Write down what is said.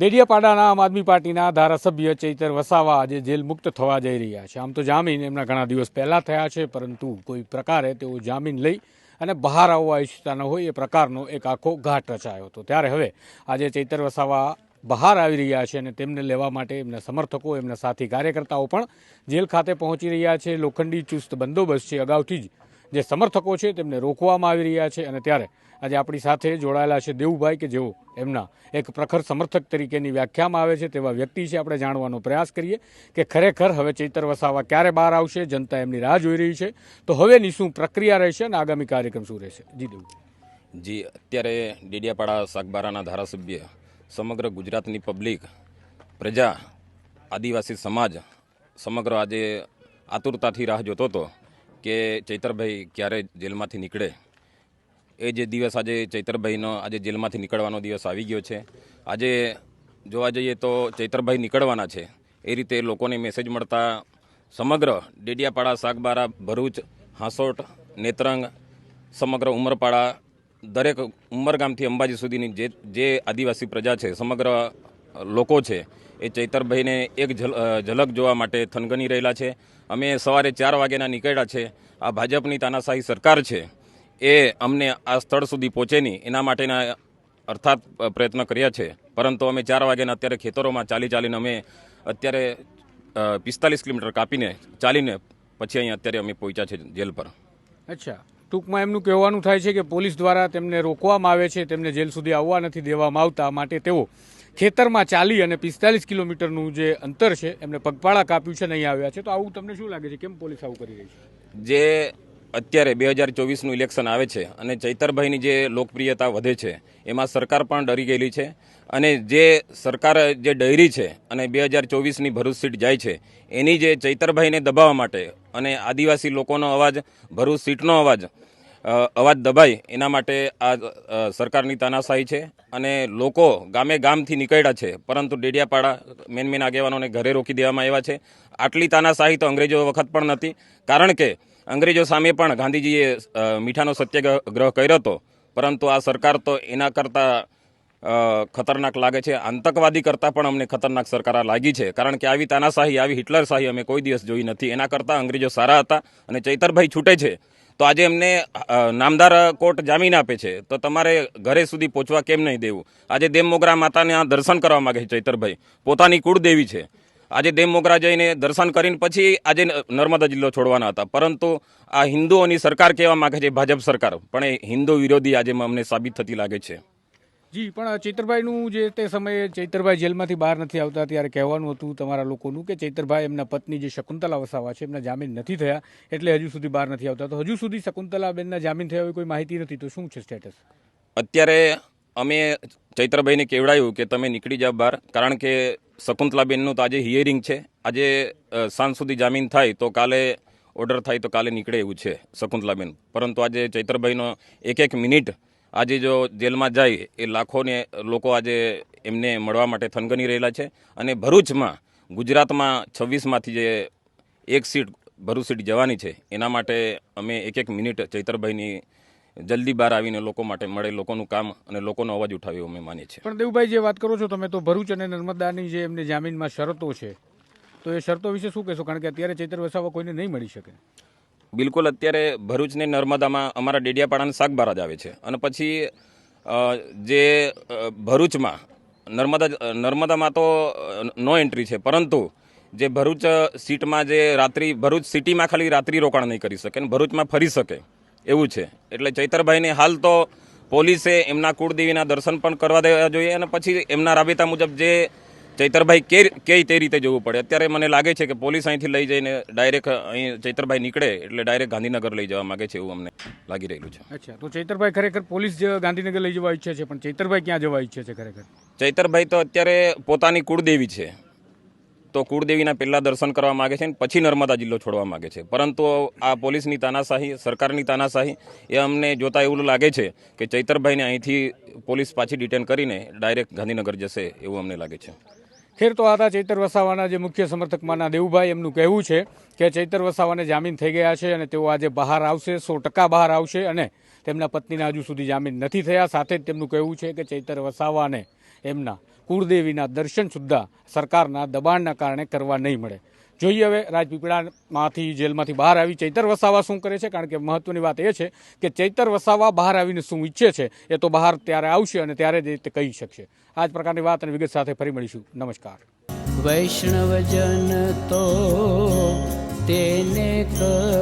દેડિયાપાડાના આમ આદમી પાર્ટીના ધારાસભ્ય ચૈતર વસાવા આજે જેલ મુક્ત થવા જઈ રહ્યા છે. આમ તો જામીન એમના ઘણા દિવસ પહેલા થયા છે, પરંતુ કોઈ પ્રકારે તેઓ જામીન લઈ અને બહાર આવવા ઈચ્છતા ન હોય એ પ્રકારનો એક આખો ઘાટ રચાયો હતો. ત્યારે હવે આજે ચૈતર વસાવા બહાર આવી રહ્યા છે અને તેમને લેવા માટે એમના સમર્થકો, એમના સાથી કાર્યકર્તાઓ પણ જેલ ખાતે પહોંચી રહ્યા છે. લોખંડી ચુસ્ત બંદોબસ્ત છે. અગાઉથી જ જે સમર્થકો છે તેમને રોકવામાં આવી રહ્યા છે અને ત્યારે આજે આપણી સાથે જોડાયેલા છે દેવુભાઈ કે જેઓ એમના એક પ્રખર સમર્થક તરીકેની વ્યાખ્યામાં આવે છે તેવા વ્યક્તિ છે. આપણે જાણવાનો પ્રયાસ કરીએ કે ખરેખર હવે ચૈતર વસાવા ક્યારે બહાર આવશે? જનતા એમની રાહ જોઈ રહી છે. તો હવેની શું પ્રક્રિયા રહેશે અને આગામી કાર્યક્રમ શું રહેશે? જી દેવુભાઈ. જી, અત્યારે ડેડિયાપાડા સાગબારાના ધારાસભ્ય, સમગ્ર ગુજરાતની પબ્લિક, પ્રજા, આદિવાસી સમાજ, સમગ્ર આજે આતુરતાથી રાહ જોતો હતો. કે ચૈતરભાઈ ક્યારે જેલમાંથી નીકળે. એ જે દિવસ આજે ચૈતરભાઈનો, આજે જેલમાંથી નીકળવાનો દિવસ આવી ગયો છે. આજે જોવા જઈએ તો ચૈતરભાઈ નીકળવાના છે. એ રીતે લોકોને મેસેજ મળતા સમગ્ર ડેડિયાપાડા, સાગબારા, ભરૂચ, હાંસોટ, નેત્રંગ, સમગ્ર ઉમરપાડા, દરેક ઉમરગામથી અંબાજી સુધીની જે જે આદિવાસી પ્રજા છે, સમગ્ર લોકો છે એ ચૈતરભાઈને એક ઝલક જોવા માટે થનગની રહેલા છે. અમે સવારે ચાર વાગ્યાના નીકળ્યા છે. આ ભાજપની તાનાશાહી સરકાર છે. એ અમને આ સ્થળ સુધી પહોંચે નહીં એના માટેના અર્થાત પ્રયત્ન કર્યા છે. પરંતુ અમે ચાર વાગ્યાના અત્યારે ખેતરોમાં ચાલી ચાલીને અમે અત્યારે પિસ્તાલીસ કિલોમીટર કાપીને ચાલીને પછી અહીંયા અત્યારે અમે પહોંચ્યા છે જેલ પર. અચ્છા. ટૂંકમાં એમનું કહેવાનું થાય છે કે પોલીસ દ્વારા તેમને રોકવામાં આવે છે, તેમને જેલ સુધી આવવા નથી દેવામાં આવતા. માટે તેઓ ખેતરમાં ચાલી અને પિસ્તાલીસ કિલોમીટરનું જે અંતર છે, એમને પગપાળા કાપ્યું છે નહીં આવ્યા છે. તો આવું તમને શું લાગે છે? કેમ પોલીસ આવું કરી રહી છે? જે અત્યારે બે હજાર ચોવીસનું ઇલેક્શન આવે છે અને ચૈતરભાઈની જે લોકપ્રિયતા વધે છે, એમાં સરકાર પણ ડરી ગયેલી છે. અને જે સરકાર જે ડરી છે અને બે હજાર ચોવીસની ભરૂચ સીટ જાય છે, એની જે ચૈતરભાઈને દબાવવા માટે અને આદિવાસી લોકોનો અવાજ, ભરૂચ સીટનો અવાજ અવાજ દબાય એના માટે આ સરકારની તાનાશાહી છે અને લોકો ગામે ગામથી નીકળ્યા છે, પરંતુ ડેડિયાપાડા મેન મેન આગેવાનોને ઘરે રોકી દેવામાં આવ્યા છે. આટલી તાનાશાહી તો અંગ્રેજો વખત પણ નથી, કારણ કે અંગ્રેજો સામે પણ ગાંધીજીએ મીઠાનો સત્યાગ્રહ કર્યો હતો. પરંતુ આ સરકાર તો એના કરતાં ખતરનાક લાગે છે. આતંકવાદી કરતાં પણ અમને ખતરનાક સરકાર લાગી છે, કારણ કે આવી તાનાશાહી, આવી હિટલરશાહી અમે કોઈ દિવસ જોઈ નથી. એના કરતાં અંગ્રેજો સારા હતા અને ચૈતરભાઈ છૂટે છે. તો આજે એમને નામદાર કોર્ટ જામીન આપે છે. તો તમારે ઘરે સુધી પહોંચવા કેમ નહીં દેવું? આજે દેવમોગરા મોગરા આ દર્શન કરવા માગે છે ચૈતરભાઈ. પોતાની કુળદેવી છે. આજે દેવમોગરા જઈને દર્શન કરીને પછી આજે નર્મદા જિલ્લો છોડવાના હતા. પરંતુ આ હિન્દુઓની સરકાર કહેવા માંગે છે ભાજપ સરકાર. પણ એ હિન્દુ વિરોધી આજે અમને સાબિત થતી લાગે છે. જી, પણ ચૈતરભાઈનું જે તે સમયે ચૈતરભાઈ જેલમાંથી બહાર નથી આવતા ત્યારે કહેવાનું હતું તમારા લોકોનું કે ચૈતરભાઈ એમના પત્ની જે શકુંતલા વસાવા છે, એમના જામીન નથી થયા, એટલે હજુ સુધી બહાર નથી આવતા. તો હજુ સુધી શકુંતલાબેનના જામીન થયા હોય કોઈ માહિતી નથી, તો શું છે સ્ટેટસ અત્યારે અમે ચૈત્રભાઈને કેવડાયું કે તમે નીકળી જાઓ બહાર, કારણ કે શકુંતલાબેનનું તો આજે હિયરિંગ છે. આજે સાંજ સુધી જામીન થાય તો કાલે ઓર્ડર થાય તો કાલે નીકળે એવું છે શકુંતલાબેન. પરંતુ આજે ચૈત્રભાઈનો એક એક મિનિટ આજે જો જેલમાં જાય એ લાખોને લોકો આજે એમને મળવા માટે થનગની રહેલા છે અને ભરૂચમાં, ગુજરાતમાં છવ્વીસમાંથી જે એક સીટ ભરૂચ સીટ જવાની છે, એના માટે અમે એક એક મિનિટ ચૈતરભાઈની જલ્દી બહાર આવીને લોકો માટે મળે, લોકોનું કામ અને લોકોનો અવાજ ઉઠાવ્યો અમે માનીએ છીએ. પણ દેવભાઈ, જે વાત કરો છો તમે, તો ભરૂચ અને નર્મદાની જે એમને જામીનમાં શરતો છે, તો એ શરતો વિશે શું કહેશો? કારણ કે અત્યારે ચૈતર વસાવા કોઈને નહીં મળી શકે. બિલકુલ અત્યારે ભરૂચને નર્મદામાં અમારા ડેડિયાપાડાના શાકબારા જ આવે છે. અને પછી જે ભરૂચમાં, નર્મદા, નર્મદામાં તો નો એન્ટ્રી છે. પરંતુ, જે ભરૂચ સીટમાં જે રાત્રિ, ભરૂચ સિટીમાં ખાલી રાત્રિ રોકાણ નહીં કરી શકે અને ભરૂચમાં ફરી શકે. એવું છે. એટલે ચૈતરભાઈને હાલ તો પોલીસે એમના કુળદેવીના દર્શન પણ કરવા દેવા જોઈએ અને પછી એમના રાબેતા મુજબ જે ચૈતરભાઈ કે કે તે રીતે જવું પડે? અત્યારે મને લાગે છે કે પોલીસ અહીંથી લઈ જઈને ડાયરેક્ટ અહીં ચૈતરભાઈ નીકળે એટલે ડાયરેક્ટ ગાંધીનગર લઈ જવા માંગે છે એવું અમને લાગી રહેલું છે. અચ્છા તો ચૈતરભાઈ ખરેખર પોલીસ ગાંધીનગર લઈ જવા ઈચ્છે છે પણ ચૈતરભાઈ ક્યાં જવા ઈચ્છે છે ખરેખર? ચૈતરભાઈ તો અત્યારે પોતાની કુળદેવી છે. તો કુળદેવીના પહેલાં દર્શન કરવા માગે છે અને પછી નર્મદા જિલ્લો છોડવા માંગે છે. પરંતુ આ પોલીસની તાનાશાહી સરકારની તાનાશાહી એ અમને જોતા એવું લાગે છે કે ચૈતરભાઈને અહીંથી પોલીસ પાછી ડિટેન કરીને ડાયરેક્ટ ગાંધીનગર જશે એવું અમને લાગે છે. ખેર તો હતા ચૈતર વસાવાના જે મુખ્ય સમર્થકમાંના દેવુભાઈ, એમનું કહેવું છે કે ચૈતર વસાવાને જામીન થઈ ગયા છે અને તેઓ આજે બહાર આવશે, સો ટકા બહાર આવશે અને તેમના પત્નીના હજુ સુધી જામીન નથી થયા. સાથે જ તેમનું કહેવું છે કે ચૈતર વસાવાને એમના કુળદેવીના દર્શન સુદ્ધા સરકારના દબાણના કારણે કરવા નહીં મળે. જોઈએ હવે રાજપીપળામાંથી જેલમાંથી બહાર આવી ચૈતર વસાવા શું કરે છે? કારણ કે મહત્વની વાત એ છે કે ચૈતર વસાવા બહાર આવીને શું ઈચ્છે છે? એ તો બહાર ત્યારે આવશે અને ત્યારે જ રીતે કહી શકશે. આ જ પ્રકારની વાત અને વિગત સાથે ફરી મળીશું. નમસ્કાર. વૈષ્ણવજન તો તેને કહીએ